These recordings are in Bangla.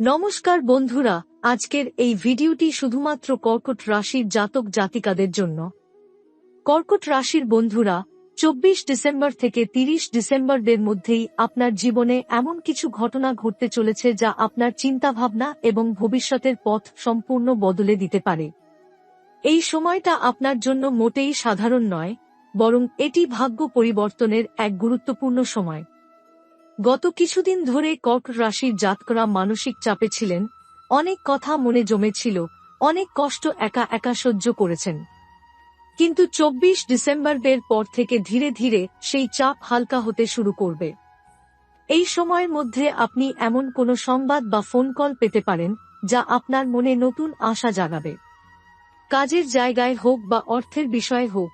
নমস্কার বন্ধুরা, আজকের এই ভিডিওটি শুধুমাত্র কর্কট রাশির জাতক জাতিকাদের জন্য। কর্কট রাশির বন্ধুরা, চব্বিশ ডিসেম্বর থেকে তিরিশ ডিসেম্বরদের মধ্যেই আপনার জীবনে এমন কিছু ঘটনা ঘটতে চলেছে যা আপনার চিন্তাভাবনা এবং ভবিষ্যতের পথ সম্পূর্ণ বদলে দিতে পারে। এই সময়টা আপনার জন্য মোটেই সাধারণ নয়, বরং এটি ভাগ্য পরিবর্তনের এক গুরুত্বপূর্ণ সময়। গত কিছুদিন ধরে কর্ক রাশির জাতকরা মানসিক চাপে ছিলেন, অনেক কথা মনে জমেছিল, অনেক কষ্ট একা একা সহ্য করেছেন। কিন্তু চব্বিশ ডিসেম্বরের পর থেকে ধীরে ধীরে সেই চাপ হালকা হতে শুরু করবে। এই সময়ের মধ্যে আপনি এমন কোনো সংবাদ বা ফোন কল পেতে পারেন, যা আপনার মনে নতুন আশা জাগাবে। কাজের জায়গায় হোক বা অর্থের বিষয়ে হোক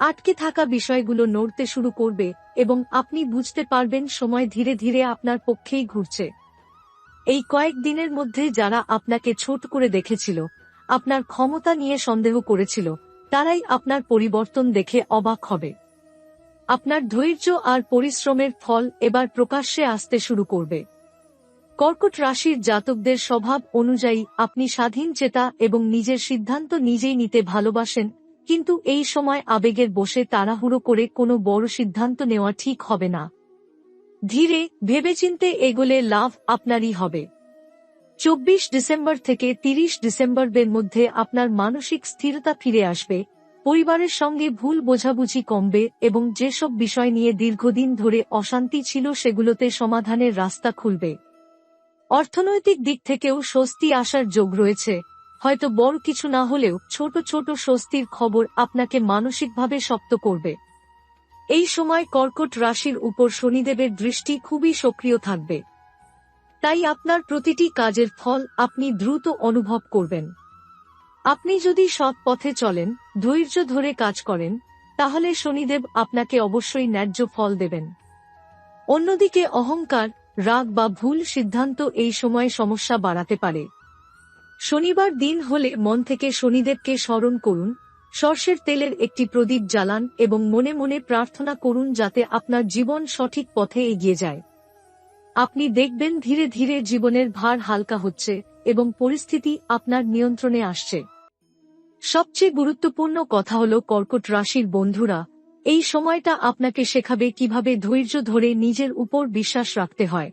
আটকে থাকা বিষয়গুলো নড়তে শুরু করবে এবং আপনি বুঝতে পারবেন সময় ধীরে ধীরে আপনার পক্ষেই ঘুরছে। এই কয়েক দিনের মধ্যে যারা আপনাকে ছোট করে দেখেছিল, আপনার ক্ষমতা নিয়ে সন্দেহ করেছিল, তারাই আপনার পরিবর্তন দেখে অবাক হবে। আপনার ধৈর্য আর পরিশ্রমের ফল এবার প্রকাশ্যে আসতে শুরু করবে। কর্কট রাশির জাতকদের স্বভাব অনুযায়ী আপনি স্বাধীন চেতা এবং নিজের সিদ্ধান্ত নিজেই নিতে ভালোবাসেন কিন্তু এই সময় আবেগের বসে তাড়াহুড়ো করে কোনো বড় সিদ্ধান্ত নেওয়া ঠিক হবে না। ধীরে, ভেবেচিন্তে এগোলে লাভ আপনারই হবে। চব্বিশ ডিসেম্বর থেকে তিরিশ ডিসেম্বরের মধ্যে আপনার মানসিক স্থিরতা ফিরে আসবে, পরিবারের সঙ্গে ভুল বোঝাবুঝি কমবে এবং যেসব বিষয় নিয়ে দীর্ঘদিন ধরে অশান্তি ছিল সেগুলোতে সমাধানের রাস্তা খুলবে। অর্থনৈতিক দিক থেকেও স্বস্তি আসার যোগ রয়েছে। হয়তো বড় কিছু না হলেও ছোট ছোট স্বস্তির খবর আপনাকে মানসিকভাবে শক্ত করবে। এই সময় কর্কট রাশির উপর শনিদেবের দৃষ্টি খুবই সক্রিয় থাকবে। তাই আপনার প্রতিটি কাজের ফল আপনি দ্রুত অনুভব করবেন। আপনি যদি সৎ পথে চলেন, ধৈর্য ধরে কাজ করেন, তাহলে শনিদেব আপনাকে অবশ্যই ন্যায্য ফল দেবেন। অন্যদিকে অহংকার, রাগ বা ভুল সিদ্ধান্ত এই সময় সমস্যা বাড়াতে পারে। শনিবার দিন হলে মন থেকে শনিদেবকে স্মরণ করুন, সর্ষের তেলের একটি প্রদীপ জ্বালান এবং মনে মনে প্রার্থনা করুন যাতে আপনার জীবন সঠিক পথে এগিয়ে যায়। আপনি দেখবেন ধীরে ধীরে জীবনের ভার হালকা হচ্ছে এবং পরিস্থিতি আপনার নিয়ন্ত্রণে আসছে। সবচেয়ে গুরুত্বপূর্ণ কথা হল কর্কট রাশির বন্ধুরা, এই সময়টা আপনাকে শেখাবে কীভাবে ধৈর্য ধরে নিজের উপর বিশ্বাস রাখতে হয়।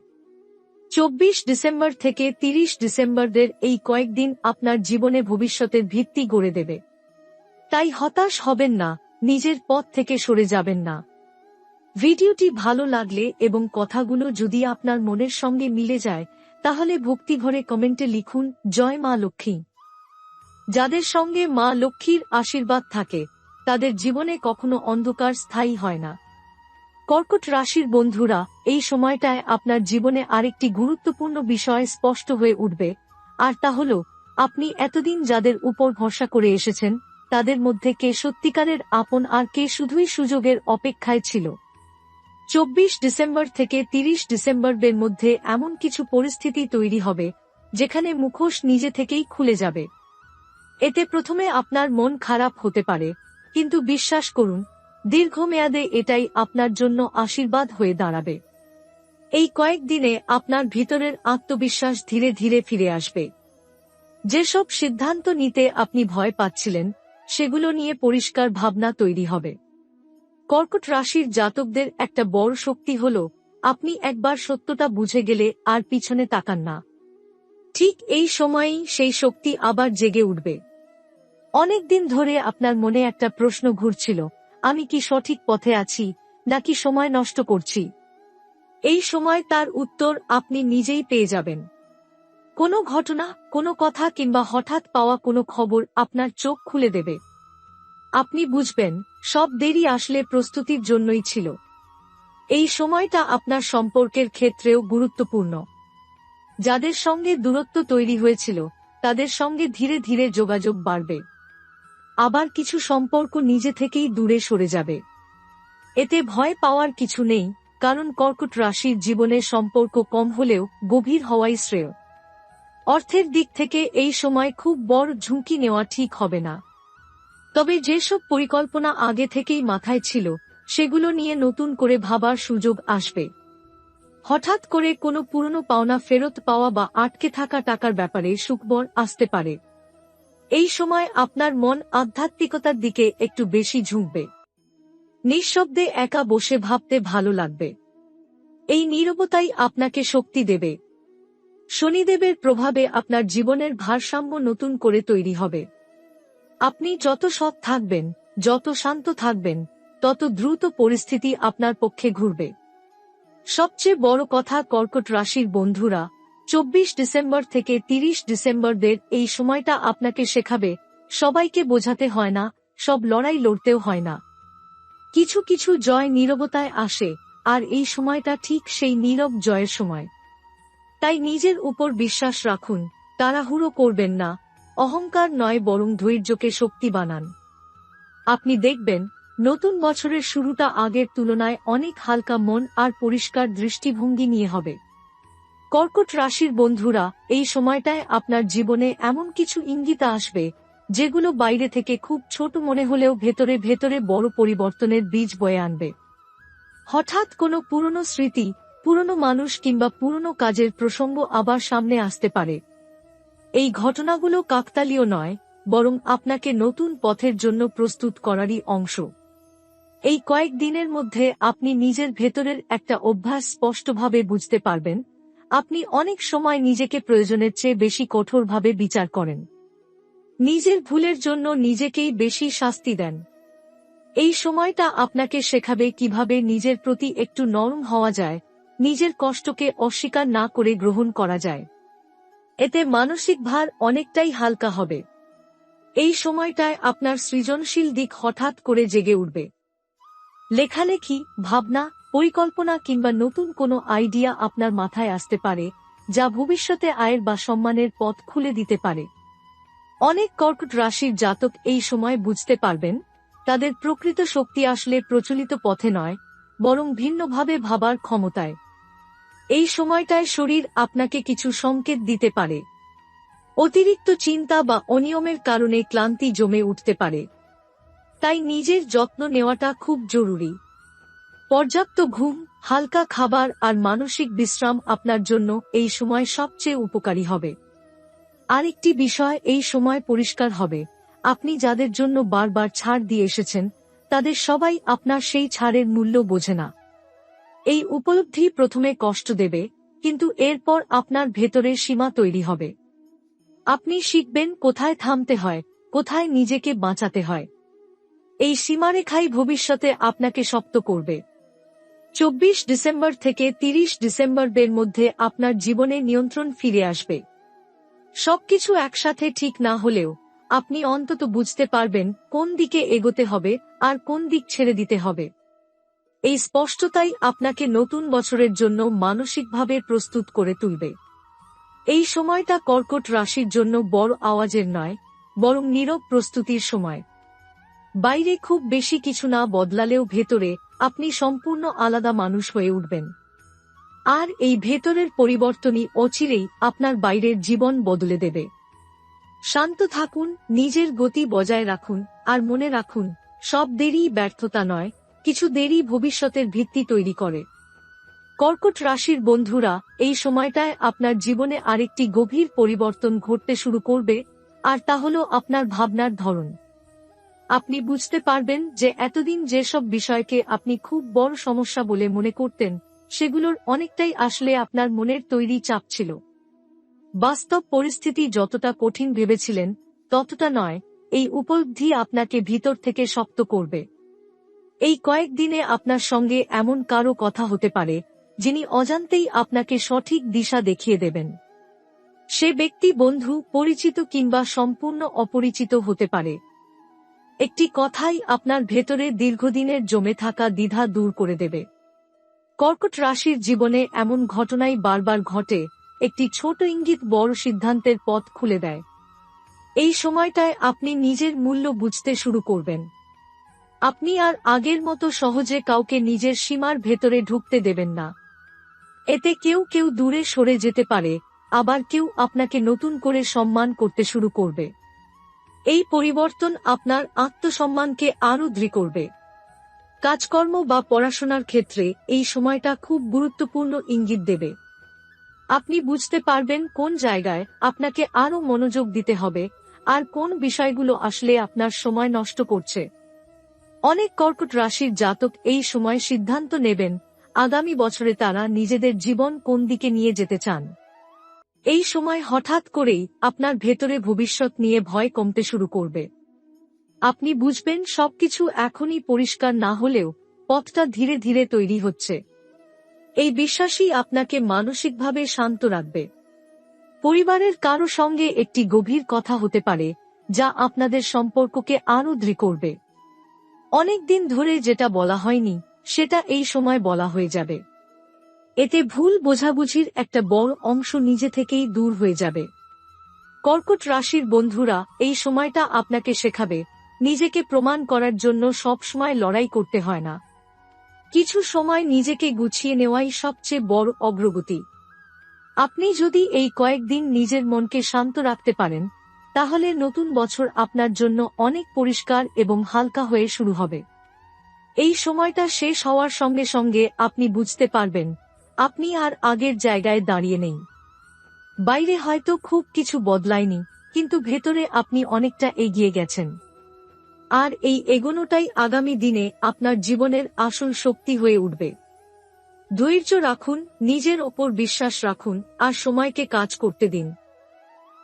চব্বিশ ডিসেম্বর থেকে তিরিশ ডিসেম্বরদের এই কয়েকদিন আপনার জীবনে ভবিষ্যতের ভিত্তি গড়ে দেবে। তাই হতাশ হবেন না, নিজের পথ থেকে সরে যাবেন না। ভিডিওটি ভালো লাগলে এবং কথাগুলো যদি আপনার মনের সঙ্গে মিলে যায়, তাহলে ভক্তিভরে কমেন্টে লিখুন, জয় মা লক্ষ্মী। যাদের সঙ্গে মা লক্ষ্মীর আশীর্বাদ থাকে, তাদের জীবনে কখনো অন্ধকার স্থায়ী হয় না। কর্কট রাশির বন্ধুরা, এই সময়টায় আপনার জীবনে আরেকটি গুরুত্বপূর্ণ বিষয় স্পষ্ট হয়ে উঠবে। আর তা হল, আপনি এতদিন যাদের উপর ভরসা করে এসেছেন, তাদের মধ্যে কে সত্যিকারের আপন আর কে শুধুই সুযোগের অপেক্ষায় ছিল। চব্বিশ ডিসেম্বর থেকে তিরিশ ডিসেম্বরের মধ্যে এমন কিছু পরিস্থিতি তৈরি হবে, যেখানে মুখোশ নিজে থেকেই খুলে যাবে। এতে প্রথমে আপনার মন খারাপ হতে পারে, কিন্তু বিশ্বাস করুন দীর্ঘমেয়াদে এটাই আপনার জন্য আশীর্বাদ হয়ে দাঁড়াবে। এই কয়েকদিনে আপনার ভিতরের আত্মবিশ্বাস ধীরে ধীরে ফিরে আসবে। যেসব সিদ্ধান্ত নিতে আপনি ভয় পাচ্ছিলেন, সেগুলো নিয়ে পরিষ্কার ভাবনা তৈরি হবে। কর্কট রাশির জাতকদের একটা বড় শক্তি হল, আপনি একবার সত্যটা বুঝে গেলে আর পিছনে তাকান না। ঠিক এই সময়েই সেই শক্তি আবার জেগে উঠবে। অনেকদিন ধরে আপনার মনে একটা প্রশ্ন ঘুরছিল আমি কি সঠিক পথে আছি, নাকি সময় নষ্ট করছি? এই সময় তার উত্তর আপনি নিজেই পেয়ে যাবেন। কোনো ঘটনা, কোনো কথা কিংবা হঠাৎ পাওয়া কোনো খবর আপনার চোখ খুলে দেবে। আপনি বুঝবেন, সব দেরি আসলে প্রস্তুতির জন্যই ছিল। এই সময়টা আপনার সম্পর্কের ক্ষেত্রেও গুরুত্বপূর্ণ। যাদের সঙ্গে দূরত্ব তৈরি হয়েছিল, তাদের সঙ্গে ধীরে ধীরে যোগাযোগ বাড়বে। আবার কিছু সম্পর্ক নিজে থেকেই দূরে সরে যাবে। এতে ভয় পাওয়ার কিছু নেই, কারণ কর্কট রাশির জীবনের সম্পর্ক কম হলেও গভীর হওয়াই শ্রেয়। অর্থের দিক থেকে এই সময় খুব বড় ঝুঁকি নেওয়া ঠিক হবে না। তবে যেসব পরিকল্পনা আগে থেকেই মাথায় ছিল, সেগুলো নিয়ে নতুন করে ভাবার সুযোগ আসবে। হঠাৎ করে কোনো পুরনো পাওনা ফেরত পাওয়া বা আটকে থাকা টাকার ব্যাপারে সুখবর আসতে পারে। এই সময় আপনার মন আধ্যাত্মিকতার দিকে একটু বেশি ঝুঁকবে। নিঃশব্দে একা বসে ভাবতে ভালো লাগবে। এই নীরবতাই আপনাকে শক্তি দেবে। শনিদেবের প্রভাবে আপনার জীবনের ভারসাম্য নতুন করে তৈরি হবে। আপনি যত সৎ থাকবেন, যত শান্ত থাকবেন, তত দ্রুত পরিস্থিতি আপনার পক্ষে ঘুরবে। সবচেয়ে বড় কথা কর্কট রাশির বন্ধুরা চব্বিশ ডিসেম্বর থেকে তিরিশ ডিসেম্বরদের এই সময়টা আপনাকে শেখাবে, সবাইকে বোঝাতে হয় না, সব লড়াই লড়তেও হয় না। কিছু কিছু জয় নীরবতায় আসে, আর এই সময়টা ঠিক সেই নীরব জয়ের সময়। তাই নিজের উপর বিশ্বাস রাখুন, তাড়াহুড়ো করবেন না, অহংকার নয় বরং ধৈর্যকে শক্তি বানান। আপনি দেখবেন, নতুন বছরের শুরুটা আগের তুলনায় অনেক হালকা মন আর পরিষ্কার দৃষ্টিভঙ্গি নিয়ে হবে। কর্কট রাশির বন্ধুরা, এই সময়টায় আপনার জীবনে এমন কিছু ইঙ্গিত আসবে, যেগুলো বাইরে থেকে খুব ছোট মনে হলেও ভেতরে ভেতরে বড় পরিবর্তনের বীজ বয়ে আনবে। হঠাৎ কোনো পুরনো স্মৃতি, পুরনো মানুষ কিংবা পুরনো কাজের প্রসঙ্গ আবার সামনে আসতে পারে। এই ঘটনাগুলো কাকতালীয় নয়, বরং আপনাকে নতুন পথের জন্য প্রস্তুত করারই অংশ। এই কয়েক দিনের মধ্যে আপনি নিজের ভেতরের একটা অভ্যাস স্পষ্টভাবে বুঝতে পারবেন আপনি অনেক সময় নিজেকে প্রয়োজনের চেয়ে বেশি কঠোরভাবে বিচার করেন। নিজের ভুলের জন্য নিজেকেই বেশি শাস্তি দেন। এই সময়টা আপনাকে শেখাবে কীভাবে নিজের প্রতি একটু নরম হওয়া যায়, নিজের কষ্টকে অস্বীকার না করে গ্রহণ করা যায়। এতে মানসিক ভার অনেকটাই হালকা হবে। এই সময়টায় আপনার সৃজনশীল দিক হঠাৎ করে জেগে উঠবে। লেখালেখি, ভাবনা পরিকল্পনা কিংবা নতুন কোনো আইডিয়া আপনার মাথায় আসতে পারে, যা ভবিষ্যতে আয়ের বা সম্মানের পথ খুলে দিতে পারে। অনেক কর্কট রাশির জাতক এই সময় বুঝতে পারবেন, তাদের প্রকৃত শক্তি আসলে প্রচলিত পথে নয়, বরং ভিন্নভাবে ভাবার ক্ষমতায়। এই সময়টায় শরীর আপনাকে কিছু সংকেত দিতে পারে। অতিরিক্ত চিন্তা বা অনিয়মের কারণে ক্লান্তি জমে উঠতে পারে। তাই নিজের যত্ন নেওয়াটা খুব জরুরি। পর্যাপ্ত ঘুম, হালকা খাবার আর মানসিক বিশ্রাম আপনার জন্য এই সময় সবচেয়ে উপকারী হবে। আরেকটি বিষয় এই সময় পরিষ্কার হবে। আপনি যাদের জন্য বারবার ছাড় দিয়ে এসেছেন, তাদের সবাই আপনার সেই ছাড়ের মূল্য বোঝে না। এই উপলব্ধি প্রথমে কষ্ট দেবে, কিন্তু এরপর আপনার ভেতরে সীমা তৈরি হবে। আপনি শিখবেন কোথায় থামতে হয়, কোথায় নিজেকে বাঁচাতে হয়। এই সীমারেখাই ভবিষ্যতে আপনাকে শক্ত করবে। চব্বিশ ডিসেম্বর থেকে তিরিশ ডিসেম্বরদের মধ্যে আপনার জীবনে নিয়ন্ত্রণ ফিরে আসবে। সবকিছু একসাথে ঠিক না হলেও, আপনি অন্তত বুঝতে পারবেন কোন দিকে এগোতে হবে আর কোন দিক ছেড়ে দিতে হবে। এই স্পষ্টতাই আপনাকে নতুন বছরের জন্য মানসিকভাবে প্রস্তুত করে তুলবে। এই সময়টা কর্কট রাশির জন্য বড় আওয়াজের নয়, বরং নীরব প্রস্তুতির সময়। বাইরে খুব বেশি কিছু না বদলালেও ভেতরে আপনি সম্পূর্ণ আলাদা মানুষ হয়ে উঠবেন। আর এই ভেতরের পরিবর্তনই অচিরেই আপনার বাইরের জীবন বদলে দেবে। শান্ত থাকুন, নিজের গতি বজায় রাখুন, আর মনে রাখুন, সব দেরি ব্যর্থতা নয়, কিছু দেরি ভবিষ্যতের ভিত্তি তৈরি করে। কর্কট রাশির বন্ধুরা, এই সময়টায় আপনার জীবনে আরেকটি গভীর পরিবর্তন ঘটতে শুরু করবে, আর তা হল আপনার ভাবনার ধরন। আপনি বুঝতে পারবেন যে এতদিন যেসব বিষয়কে আপনি খুব বড় সমস্যা বলে মনে করতেন, সেগুলোর অনেকটাই আসলে আপনার মনের তৈরি চাপ ছিল। বাস্তব পরিস্থিতি যতটা কঠিন ভেবেছিলেন, ততটা নয়, এই উপলব্ধি আপনাকে ভিতর থেকে শক্ত করবে। এই কয়েকদিনে আপনার সঙ্গে এমন কারও কথা হতে পারে, যিনি অজান্তেই আপনাকে সঠিক দিশা দেখিয়ে দেবেন। সে ব্যক্তি, বন্ধু, পরিচিত কিংবা সম্পূর্ণ অপরিচিত হতে পারে। একটি কথাই আপনার ভেতরে দীর্ঘদিনের জমে থাকা দ্বিধা দূর করে দেবে। কর্কট রাশির জীবনে এমন ঘটনাই বারবার ঘটে, একটি ছোট ইঙ্গিত বড় সিদ্ধান্তের পথ খুলে দেয়। এই সময়টায় আপনি নিজের মূল্য বুঝতে শুরু করবেন। আপনি আর আগের মতো সহজে কাউকে নিজের সীমার ভেতরে ঢুকতে দেবেন না। এতে কেউ কেউ দূরে সরে যেতে পারে, আবার কেউ আপনাকে নতুন করে সম্মান করতে শুরু করবে। এই পরিবর্তন আপনার আত্মসম্মানকে আরও দৃঢ় করবে। কাজকর্ম বা পড়াশোনার ক্ষেত্রে এই সময়টা খুব গুরুত্বপূর্ণ ইঙ্গিত দেবে। আপনি বুঝতে পারবেন কোন জায়গায় আপনাকে আরও মনোযোগ দিতে হবে আর কোন বিষয়গুলো আসলে আপনার সময় নষ্ট করছে। অনেক কর্কট রাশির জাতক এই সময় সিদ্ধান্ত নেবেন, আগামী বছরে তারা নিজেদের জীবন কোন দিকে নিয়ে যেতে চান। এই সময় হঠাৎ করেই আপনার ভেতরে ভবিষ্যৎ নিয়ে ভয় কমতে শুরু করবে। আপনি বুঝবেন সবকিছু এখনই পরিষ্কার না হলেও পথটা ধীরে ধীরে তৈরি হচ্ছে। এই বিশ্বাসই আপনাকে মানসিকভাবে শান্ত রাখবে। পরিবারের কারও সঙ্গে একটি গভীর কথা হতে পারে, যা আপনাদের সম্পর্ককে আরও দৃঢ় করবে। অনেকদিন ধরে যেটা বলা হয়নি, সেটা এই সময় বলা হয়ে যাবে। এতে ভুল বোঝাবুঝির একটা বড় অংশ নিজে থেকেই দূর হয়ে যাবে। কর্কট রাশির বন্ধুরা, এই সময়টা আপনাকে শেখাবে, নিজেকে প্রমাণ করার জন্য সবসময় লড়াই করতে হয় না। কিছু সময় নিজেকে গুছিয়ে নেওয়াই সবচেয়ে বড় অগ্রগতি। আপনি যদি এই কয়েকদিন নিজের মনকে শান্ত রাখতে পারেন, তাহলে নতুন বছর আপনার জন্য অনেক পরিষ্কার এবং হালকা হয়ে শুরু হবে। এই সময়টা শেষ হওয়ার সঙ্গে সঙ্গে আপনি বুঝতে পারবেন আপনি আর আগের জায়গায় দাঁড়িয়ে নেই। বাইরে হয়তো খুব কিছু বদলায়নি, কিন্তু ভেতরে আপনি অনেকটা এগিয়ে গেছেন। আর এই এগোনোটাই আগামী দিনে আপনার জীবনের আসল শক্তি হয়ে উঠবে। ধৈর্য রাখুন, নিজের ওপর বিশ্বাস রাখুন, আর সময়কে কাজ করতে দিন।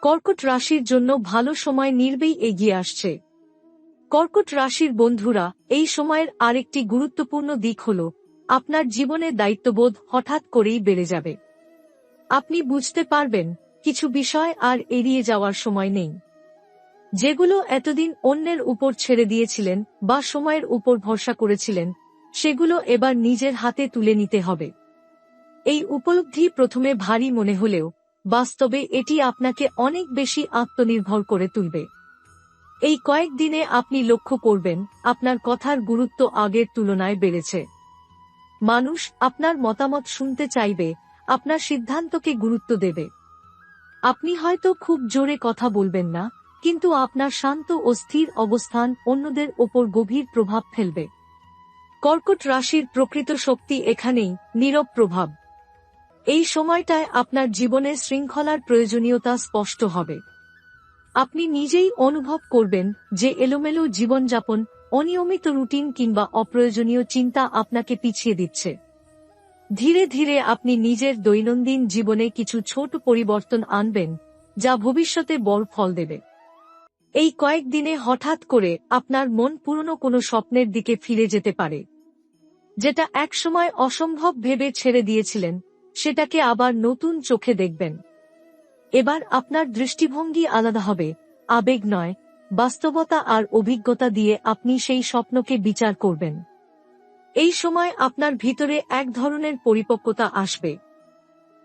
কর্কট রাশির জন্য ভালো সময় নির্বেই এগিয়ে আসছে। কর্কট রাশির বন্ধুরা, এই সময়ের আরেকটি গুরুত্বপূর্ণ দিক হল আপনার জীবনের দায়িত্ববোধ হঠাৎ করেই বেড়ে যাবে। আপনি বুঝতে পারবেন, কিছু বিষয় আর এড়িয়ে যাওয়ার সময় নেই। যেগুলো এতদিন অন্যের উপর ছেড়ে দিয়েছিলেন বা সময়ের উপর ভরসা করেছিলেন, সেগুলো এবার নিজের হাতে তুলে নিতে হবে। এই উপলব্ধি প্রথমে ভারী মনে হলেও, বাস্তবে এটি আপনাকে অনেক বেশি আত্মনির্ভর করে তুলবে। এই কয়েকদিনে আপনি লক্ষ্য করবেন, আপনার কথার গুরুত্ব আগের তুলনায় বেড়েছে। মানুষ আপনার মতামত শুনতে চাইবে, আপনার সিদ্ধান্তকে গুরুত্ব দেবে। আপনি হয়তো খুব জোরে কথা বলবেন না, কিন্তু আপনার শান্ত ও স্থির অবস্থান অন্যদের ওপর গভীর প্রভাব ফেলবে। কর্কট রাশির প্রকৃত শক্তি এখানেই নীরব প্রভাব। এই সময়টায় আপনার জীবনে শৃঙ্খলার প্রয়োজনীয়তা স্পষ্ট হবে। আপনি নিজেই অনুভব করবেন যে এলোমেলো জীবনযাপন অনিয়মিত রুটিন কিংবা অপ্রয়োজনীয় চিন্তা আপনাকে পিছিয়ে দিচ্ছে। ধীরে ধীরে আপনি নিজের দৈনন্দিন জীবনে কিছু ছোট পরিবর্তন আনবেন, যা ভবিষ্যতে বড় ফল দেবে। এই কয়েকদিনে হঠাৎ করে আপনার মন পুরনো কোনো স্বপ্নের দিকে ফিরে যেতে পারে, যেটা একসময় অসম্ভব ভেবে ছেড়ে দিয়েছিলেন, সেটাকে আবার নতুন চোখে দেখবেন। এবার আপনার দৃষ্টিভঙ্গি আলাদা হবে, আবেগ নয় বাস্তবতা আর অভিজ্ঞতা দিয়ে আপনি সেই স্বপ্নকে বিচার করবেন। এই সময় আপনার ভিতরে এক ধরনের পরিপক্কতা আসবে।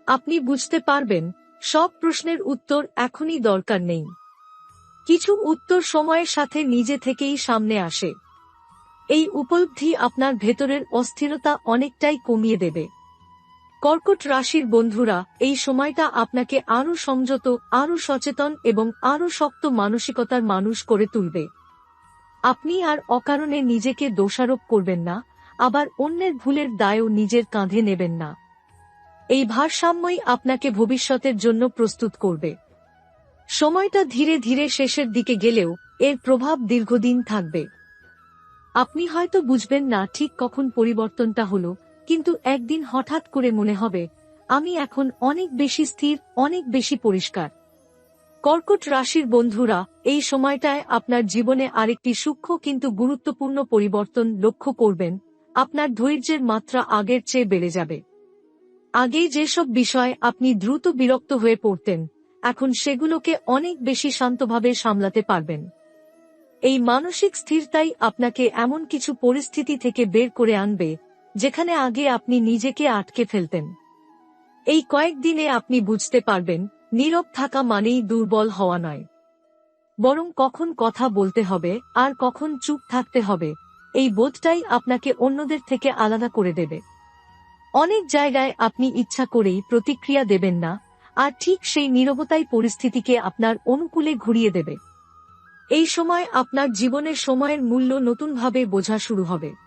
আপনি বুঝতে পারবেন, সব প্রশ্নের উত্তর এখনই দরকার নেই। কিছু উত্তর সময়ের সাথে নিজে থেকেই সামনে আসে। এই উপলব্ধি আপনার ভেতরের অস্থিরতা অনেকটাই কমিয়ে দেবে। কর্কট রাশির বন্ধুরা, এই সময়টা আপনাকে আরও সংযত আরও সচেতন এবং আরও শক্ত মানসিকতার মানুষ করে তুলবে। আপনি আর অকারণে নিজেকে দোষারোপ করবেন না, আবার অন্যের ভুলের দায়ও নিজের কাঁধে নেবেন না। এই ভারসাম্যই আপনাকে ভবিষ্যতের জন্য প্রস্তুত করবে। সময়টা ধীরে ধীরে শেষের দিকে গেলেও, এর প্রভাব দীর্ঘদিন থাকবে। আপনি হয়তো বুঝবেন না ঠিক কখন পরিবর্তনটা হলো কিন্তু একদিন হঠাৎ করে মনে হবে, আমি এখন অনেক বেশি স্থির, অনেক বেশি পরিষ্কার। কর্কট রাশির বন্ধুরা, এই সময়টায় আপনার জীবনে আরেকটি সূক্ষ্ম কিন্তু গুরুত্বপূর্ণ পরিবর্তন লক্ষ্য করবেন, আপনার ধৈর্যের মাত্রা আগের চেয়ে বেড়ে যাবে। আগে যেসব বিষয় আপনি দ্রুত বিরক্ত হয়ে পড়তেন, এখন সেগুলোকে অনেক বেশি শান্তভাবে সামলাতে পারবেন। এই মানসিক স্থিরতাই আপনাকে এমন কিছু পরিস্থিতি থেকে বের করে আনবে যেখানে আগে আপনি নিজেকে আটকে ফেলতেন। এই কয়েকদিনে আপনি বুঝতে পারবেন, নীরব থাকা মানেই দুর্বল হওয়া নয়। বরং কখন কথা বলতে হবে, আর কখন চুপ থাকতে হবে, এই বোধটাই আপনাকে অন্যদের থেকে আলাদা করে দেবে। অনেক জায়গায় আপনি ইচ্ছা করেই প্রতিক্রিয়া দেবেন না, আর ঠিক সেই নীরবতাই পরিস্থিতিকে আপনার অনুকূলে ঘুরিয়ে দেবে। এই সময় আপনার জীবনের সময়ের মূল্য নতুনভাবে বোঝা শুরু হবে।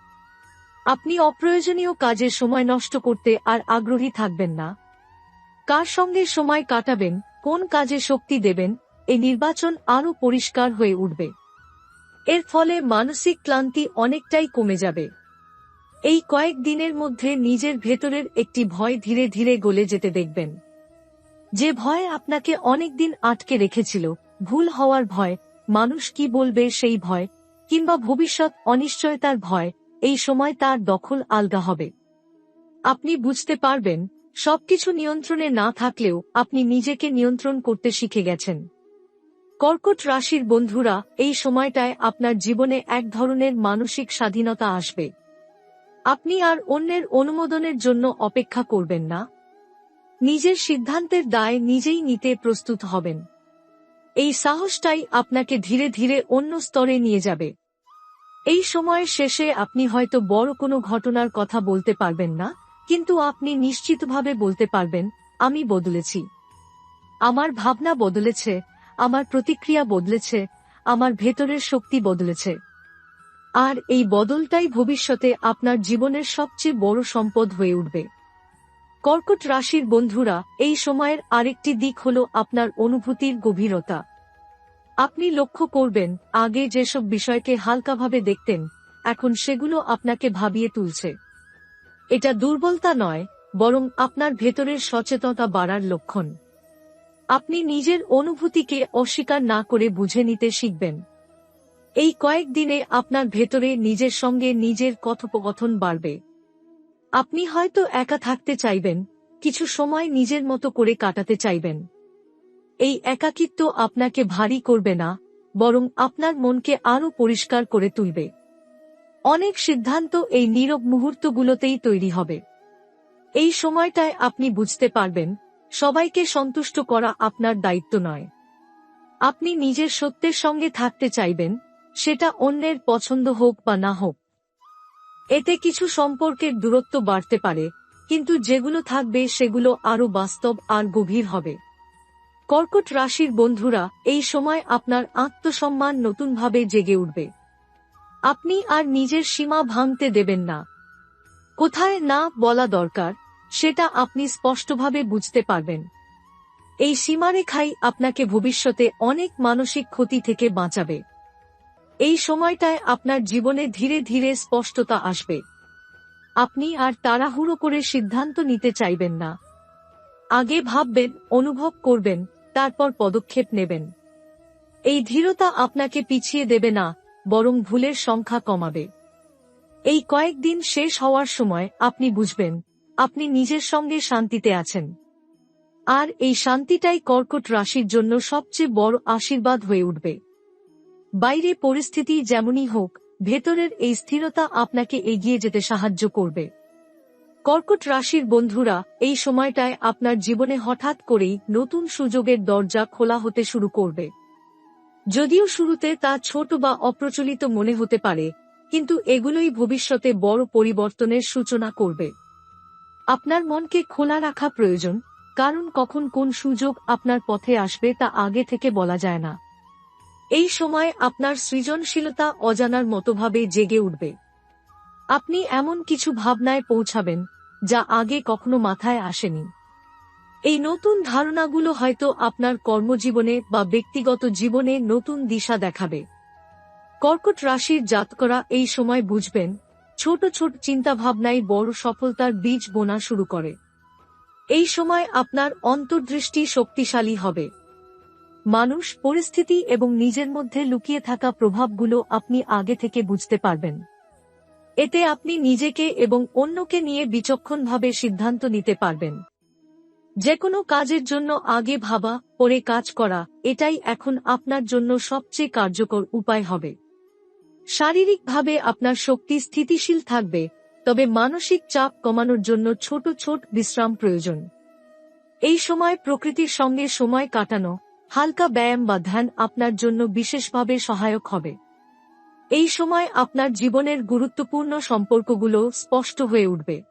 আপনি অপ্রয়োজনীয় কাজে সময় নষ্ট করতে আর আগ্রহী থাকবেন না। কার সঙ্গে সময় কাটাবেন, কোন কাজে শক্তি দেবেন, এই নির্বাচন আরও পরিষ্কার হয়ে উঠবে। এর ফলে মানসিক ক্লান্তি অনেকটাই কমে যাবে। এই কয়েক দিনের মধ্যে নিজের ভেতরের একটি ভয় ধীরে ধীরে গলে যেতে দেখবেন। যে ভয় আপনাকে অনেকদিন আটকে রেখেছিল, ভুল হওয়ার ভয়, মানুষ কি বলবে সেই ভয়, কিংবা ভবিষ্যৎ অনিশ্চয়তার ভয় এই সময় তার দখল আলগা হবে। আপনি বুঝতে পারবেন, সবকিছু নিয়ন্ত্রণে না থাকলেও আপনি নিজেকে নিয়ন্ত্রণ করতে শিখে গেছেন। কর্কট রাশির বন্ধুরা, এই সময়টায় আপনার জীবনে এক ধরনের মানসিক স্বাধীনতা আসবে। আপনি আর অন্যের অনুমোদনের জন্য অপেক্ষা করবেন না। নিজের সিদ্ধান্তের দায় নিজেই নিতে প্রস্তুত হবেন। এই সাহসটাই আপনাকে ধীরে ধীরে অন্য স্তরে নিয়ে যাবে। এই সময়ের শেষে আপনি হয়তো বড় কোনো ঘটনার কথা বলতে পারবেন না, কিন্তু আপনি নিশ্চিতভাবে বলতে পারবেন, আমি বদলেছি। আমার ভাবনা বদলেছে, আমার প্রতিক্রিয়া বদলেছে, আমার ভেতরের শক্তি বদলেছে। আর এই বদলটাই ভবিষ্যতে আপনার জীবনের সবচেয়ে বড় সম্পদ হয়ে উঠবে। কর্কট রাশির বন্ধুরা, এই সময়ের আরেকটি দিক হল আপনার অনুভূতির গভীরতা। আপনি লক্ষ্য করবেন, আগে যেসব বিষয়কে হালকাভাবে দেখতেন, এখন সেগুলো আপনাকে ভাবিয়ে তুলছে। এটা দুর্বলতা নয়, বরং আপনার ভেতরের সচেতনতা বাড়ার লক্ষণ। আপনি নিজের অনুভূতিকে অস্বীকার না করে বুঝে নিতে শিখবেন। এই কয়েক দিনে আপনার ভেতরে নিজের সঙ্গে নিজের কথোপকথন বাড়বে। আপনি হয়তো একা থাকতে চাইবেন, কিছু সময় নিজের মতো করে কাটাতে চাইবেন। এই একাকিত্ব আপনাকে ভারী করবে না, বরং আপনার মনকে আরও পরিষ্কার করে তুলবে। অনেক সিদ্ধান্ত এই নীরব মুহূর্তগুলোতেই তৈরি হবে। এই সময়টায় আপনি বুঝতে পারবেন, সবাইকে সন্তুষ্ট করা আপনার দায়িত্ব নয়। আপনি নিজের সত্যের সঙ্গে থাকতে চাইবেন, সেটা অন্যের পছন্দ হোক বা না হোক। এতে কিছু সম্পর্কের দূরত্ব বাড়তে পারে, কিন্তু যেগুলো থাকবে সেগুলো আরও বাস্তব আর গভীর হবে। কর্কট রাশির বন্ধুরা, এই সময় আপনার আত্মসম্মান নতুনভাবে জেগে উঠবে। আপনি আর নিজের সীমা ভাঙতে দেবেন না। কোথায় না বলা দরকার, সেটা আপনি স্পষ্টভাবে বুঝতে পারবেন। এই সীমারেখাই আপনাকে ভবিষ্যতে অনেক মানসিক ক্ষতি থেকে বাঁচাবে। এই সময়টায় আপনার জীবনে ধীরে ধীরে স্পষ্টতা আসবে। আপনি আর তাড়াহুড়ো করে সিদ্ধান্ত নিতে চাইবেন না। আগে ভাববেন, অনুভব করবেন তারপর পদক্ষেপ নেবেন। এই ধীরতা আপনাকে পিছিয়ে দেবে না, বরং ভুলের সংখ্যা কমাবে। এই কয়েকদিন শেষ হওয়ার সময় আপনি বুঝবেন, আপনি নিজের সঙ্গে শান্তিতে আছেন। আর এই শান্তিটাই কর্কট রাশির জন্য সবচেয়ে বড় আশীর্বাদ হয়ে উঠবে। বাইরে পরিস্থিতি যেমনই হোক, ভেতরের এই স্থিরতা আপনাকে এগিয়ে যেতে সাহায্য করবে। কর্কট রাশির বন্ধুরা, এই সময়টায় আপনার জীবনে হঠাৎ করেই নতুন সুযোগের দরজা খোলা হতে শুরু করবে। যদিও শুরুতে তা ছোট বা অপ্রচলিত মনে হতে পারে, কিন্তু এগুলোই ভবিষ্যতে বড় পরিবর্তনের সূচনা করবে। আপনার মনকে খোলা রাখা প্রয়োজন, কারণ কখন কোন সুযোগ আপনার পথে আসবে তা আগে থেকে বলা যায় না। এই সময় আপনার সৃজনশীলতা অজানার মতোভাবে জেগে উঠবে। আপনি এমন কিছু ভাবনায় পৌঁছাবেন, যা আগে কখনো মাথায় আসেনি। এই নতুন ধারণাগুলো হয়তো আপনার কর্মজীবনে বা ব্যক্তিগত জীবনে নতুন দিশা দেখাবে। কর্কট রাশির জাতকরা এই সময় বুঝবেন, ছোট ছোট চিন্তাভাবনাই বড় সফলতার বীজ বোনা শুরু করে। এই সময় আপনার অন্তর্দৃষ্টি শক্তিশালী হবে। মানুষ, পরিস্থিতি এবং নিজের মধ্যে লুকিয়ে থাকা প্রভাবগুলো আপনি আগে থেকে বুঝতে পারবেন। এতে আপনি নিজেকে এবং অন্যকে নিয়ে বিচক্ষণভাবে সিদ্ধান্ত নিতে পারবেন। যে কোনো কাজের জন্য আগে ভাবা, পরে কাজ করা, এটাই এখন আপনার জন্য সবচেয়ে কার্যকর উপায় হবে। শারীরিকভাবে আপনার শক্তি স্থিতিশীল থাকবে, তবে মানসিক চাপ কমানোর জন্য ছোট ছোট বিশ্রাম প্রয়োজন। এই সময় প্রকৃতির সঙ্গে সময় কাটানো, হালকা ব্যায়াম বা ধ্যান আপনার জন্য বিশেষভাবে সহায়ক হবে। এই সময় আপনার জীবনের গুরুত্বপূর্ণ সম্পর্কগুলো স্পষ্ট হয়ে উঠবে।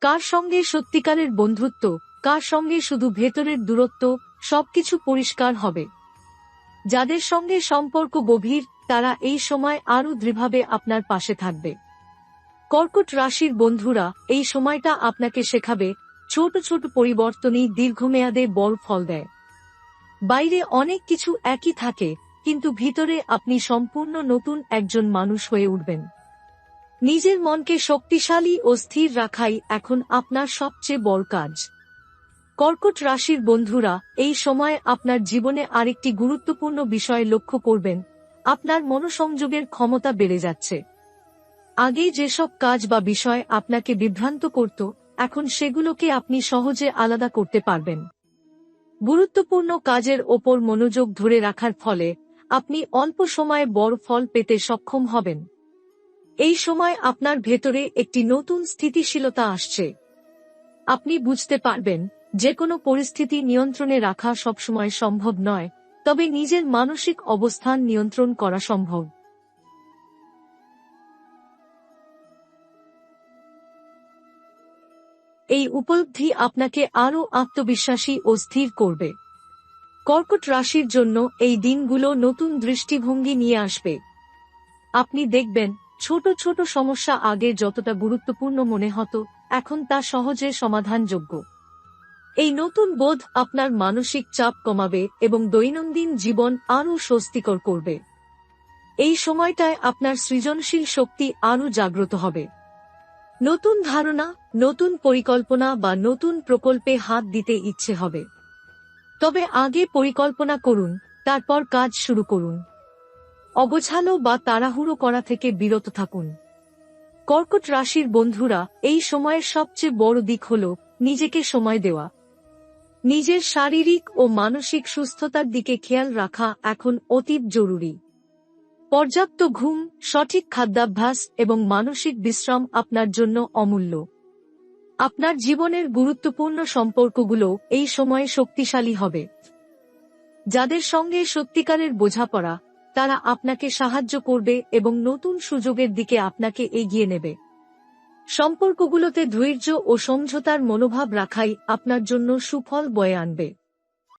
কার সঙ্গে সত্যিকারের বন্ধুত্ব, কার সঙ্গে শুধু ভেতরের দূরত্ব, সবকিছু পরিষ্কার হবে। যাদের সঙ্গে সম্পর্ক গভীর, তারা এই সময় আরও দৃঢ়ভাবে আপনার পাশে থাকবে। কর্কট রাশির বন্ধুরা, এই সময়টা আপনাকে শেখাবে, ছোট ছোট পরিবর্তনই দীর্ঘমেয়াদে বড় ফল দেয়। বাইরে অনেক কিছু একই থাকে কিন্তু ভিতরে আপনি সম্পূর্ণ নতুন একজন মানুষ হয়ে উঠবেন। নিজের মনকে শক্তিশালী ও স্থির রাখাই এখন আপনার সবচেয়ে বড় কাজ। কর্কট রাশির বন্ধুরা, এই সময় আপনার জীবনে আরেকটি গুরুত্বপূর্ণ বিষয় লক্ষ্য করবেন, আপনার মনোসংযোগের ক্ষমতা বেড়ে যাচ্ছে। আগে যেসব কাজ বা বিষয় আপনাকে বিভ্রান্ত করত, এখন সেগুলোকে আপনি সহজে আলাদা করতে পারবেন। গুরুত্বপূর্ণ কাজের ওপর মনোযোগ ধরে রাখার ফলে আপনি অল্প সময়ে বড় ফল পেতে সক্ষম হবেন। এই সময় আপনার ভেতরে একটি নতুন স্থিতিশীলতা আসছে। আপনি বুঝতে পারবেন যে কোনো পরিস্থিতি নিয়ন্ত্রণে রাখা সবসময় সম্ভব নয়, তবে নিজের মানসিক অবস্থান নিয়ন্ত্রণ করা সম্ভব। এই উপলব্ধি আপনাকে আরও আত্মবিশ্বাসী ও স্থির করবে। কর্কট রাশির জন্য এই দিনগুলো নতুন দৃষ্টিভঙ্গি নিয়ে আসবে। আপনি দেখবেন, ছোট ছোট সমস্যা আগে যতটা গুরুত্বপূর্ণ মনে হতো, এখন তা সহজে সমাধানযোগ্য। এই নতুন বোধ আপনার মানসিক চাপ কমাবে এবং দৈনন্দিন জীবন আরও স্বস্তিকর করবে। এই সময়টায় আপনার সৃজনশীল শক্তি আরও জাগ্রত হবে। নতুন ধারণা, নতুন পরিকল্পনা বা নতুন প্রকল্পে হাত দিতে ইচ্ছে হবে। তবে আগে পরিকল্পনা করুন, তারপর কাজ শুরু করুন। অগোছালো বা তাড়াহুড়ো করা থেকে বিরত থাকুন। কর্কট রাশির বন্ধুরা, এই সময়ের সবচেয়ে বড় দিক হল নিজেকে সময় দেওয়া। নিজের শারীরিক ও মানসিক সুস্থতার দিকে খেয়াল রাখা এখন অতীব জরুরি। পর্যাপ্ত ঘুম, সঠিক খাদ্যাভ্যাস এবং মানসিক বিশ্রাম আপনার জন্য অমূল্য। আপনার জীবনের গুরুত্বপূর্ণ সম্পর্কগুলো এই সময়ে শক্তিশালী হবে। যাদের সঙ্গে সত্যিকারের বোঝাপড়া, তারা আপনাকে সাহায্য করবে এবং নতুন সুযোগের দিকে আপনাকে এগিয়ে নেবে। সম্পর্কগুলোতে ধৈর্য ও সমঝোতার মনোভাব রাখাই আপনার জন্য সুফল বয়ে আনবে।